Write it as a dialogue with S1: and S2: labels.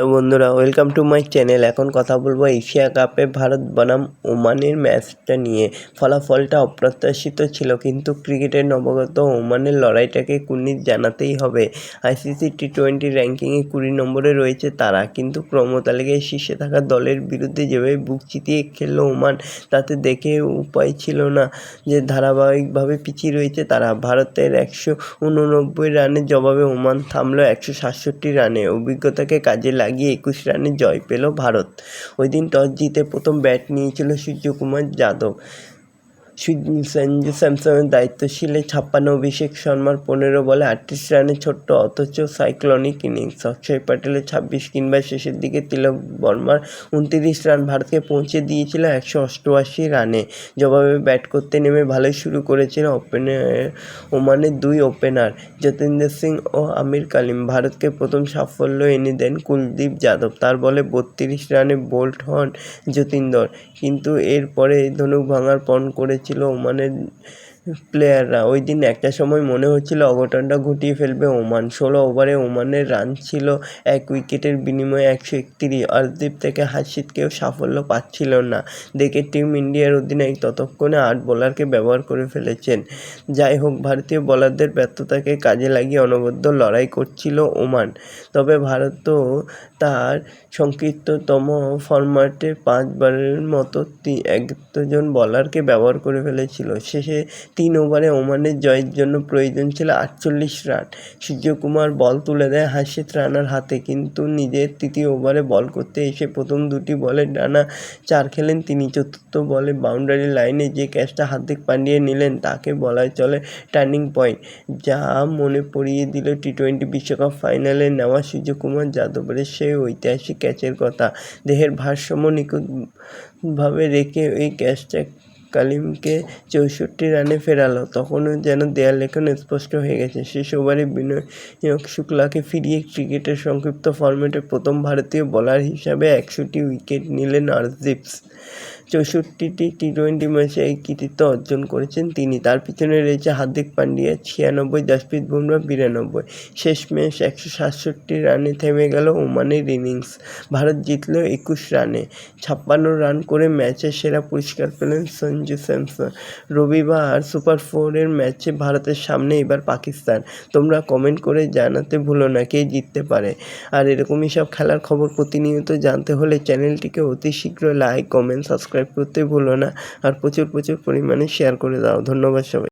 S1: Hello বন্ধুরা, welcome to my channel. এখন কথা বলব এশিয়া কাপে ভারত বনাম ওমানের ম্যাচটা নিয়ে। ফলাফলটা অপ্রত্যাশিত ছিল, কিন্তু ক্রিকেটের নবগত ওমানের লড়াইটাকে কুর্নিশ জানাতেই হবে। আইসিসি টি টোয়েন্টি র্যাঙ্কিংয়ে কুড়ি নম্বরে রয়েছে তারা, কিন্তু ক্রমতালিকায় শীর্ষে থাকা দলের বিরুদ্ধে যেভাবে বুক চিতিয়ে খেললো ওমান, তাতে দেখে উপায় ছিল না যে ধারাবাহিকভাবে পিছিয়ে রয়েছে তারা। ভারতের একশো উননব্বই রানের জবাবে ওমান থামলো একশো সাতষট্টি রানে। অভিজ্ঞতাকে কাজে লাগিয়ে একুশ রানে জয় পেল ভারত। ওই দিন টস জিতে প্রথম ব্যাট নিয়েছিল সূর্যকুমার যাদব। সঞ্জু স্যামসনের দায়িত্বশীলে ছাপ্পান্ন অভিষেক শর্মার পনেরো বলে আটত্রিশ রানের ছোট্ট অথচ সাইক্লনিক ইনিংস। অক্ষয় প্যাটেলের ছাব্বিশ কিংবা শেষের দিকে তিলক বর্মার উনত্রিশ রান ভারতকে পৌঁছে দিয়েছিল একশো অষ্টআশি রানে। জবাবে ব্যাট করতে নেমে ভালোই শুরু করেছিল ওপেনার, ওমানের দুই ওপেনার যতীন্দ্র সিং ও আমির কালিম। ভারতকে প্রথম সাফল্য এনে দেন কুলদীপ যাদব। তার বলে বত্রিশ রানে বোল্ট হন যতীন্দর, কিন্তু এরপরে ধনুক ভাঙার পণ করেছিল ওমানের প্লেয়াররা ওই দিন একটা সময় মনে হচ্ছিল অঘটনটা ঘটিয়ে ফেলবে ওমান। ষোলো ওভারে ওমানের রান ছিল এক উইকেটের বিনিময়ে একশো একত্রিশ। অর্শদীপ থেকে হাসিদ কেউ সাফল্য পাচ্ছিল না। দেখে টিম ইন্ডিয়ার অধিনায়ক ততক্ষণে আট বোলারকে ব্যবহার করে ফেলেছেন। যাই হোক, ভারতীয় বোলারদের ব্যর্থতাকে কাজে লাগিয়ে অনবদ্য লড়াই করছিল ওমান। তবে ভারতও তার সংক্ষিপ্ততম ফরম্যাটে পাঁচবারের মতো একজন বলারকে ব্যবহার করে ফেলেছিল। শেষে তিন ওভারে ওমানের জয়ের জন্য প্রয়োজন ছিল আটচল্লিশ রান। সূর্যকুমার বল তুলে দেয় হাসিত রানার হাতে, কিন্তু নিজের তৃতীয় ওভারে বল করতে এসে প্রথম দুটি বলে ডানা চার খেলেন, তিনি চতুর্থ বলে বাউন্ডারি লাইনে যে ক্যাচটা হার্দিক পান্ডিয়া নিলেন, তাকে বলা চলে টার্নিং পয়েন্ট, যা মনে পড়িয়ে দিল টি টোয়েন্টি বিশ্বকাপ ফাইনালে নেওয়া সূর্যকুমার যাদবের সেই ঐতিহাসিক ক্যাচের কথা। দেহের ভারসাম্য নিখুঁতভাবে রেখে ওই ক্যাচটা কালিমকে চৌষট্টি রানে ফেরালো। তখনও যেন দেয়াল লেখানো স্পষ্ট হয়ে গেছে। শেষ ওভারে বিনয়ক শুক্লাকে ফিরিয়ে ক্রিকেটের সংক্ষিপ্ত ফরম্যাটে প্রথম ভারতীয় বোলার হিসাবে একশোটি উইকেট নিলেন আরজিপস চৌষট্টিটি টি টোয়েন্টি ম্যাচে এই কৃতিত্ব অর্জন করেছেন তিনি। তার পিছনে রয়েছে হার্দিক পান্ডিয়া, ছিয়ানব্বই, জাসপ্রীত বুমরা, বিরানব্বই। শেষ ম্যাচ একশো সাতষট্টি রানে থেমে গেল ওমানের ইনিংস ভারত জিতল একুশ রানে। ছাপ্পান্ন রান করে ম্যাচের সেরা পুরস্কার পেলেন সঞ্জু স্যামসন রবিবার সুপার ফোরের ম্যাচে ভারতের সামনে এবার পাকিস্তান। তোমরা কমেন্ট করে জানাতে ভুলো না কে জিততে পারে। আর এরকমই সব খেলার খবর প্রতিনিয়ত জানতে হলে চ্যানেলটিকে অতি শীঘ্র লাইক কমেন্ট সাবস্ক্রাইব করতে ভুলো না। আর প্রচুর প্রচুর পরিমাণে শেয়ার করে দাও। ধন্যবাদ সবাই।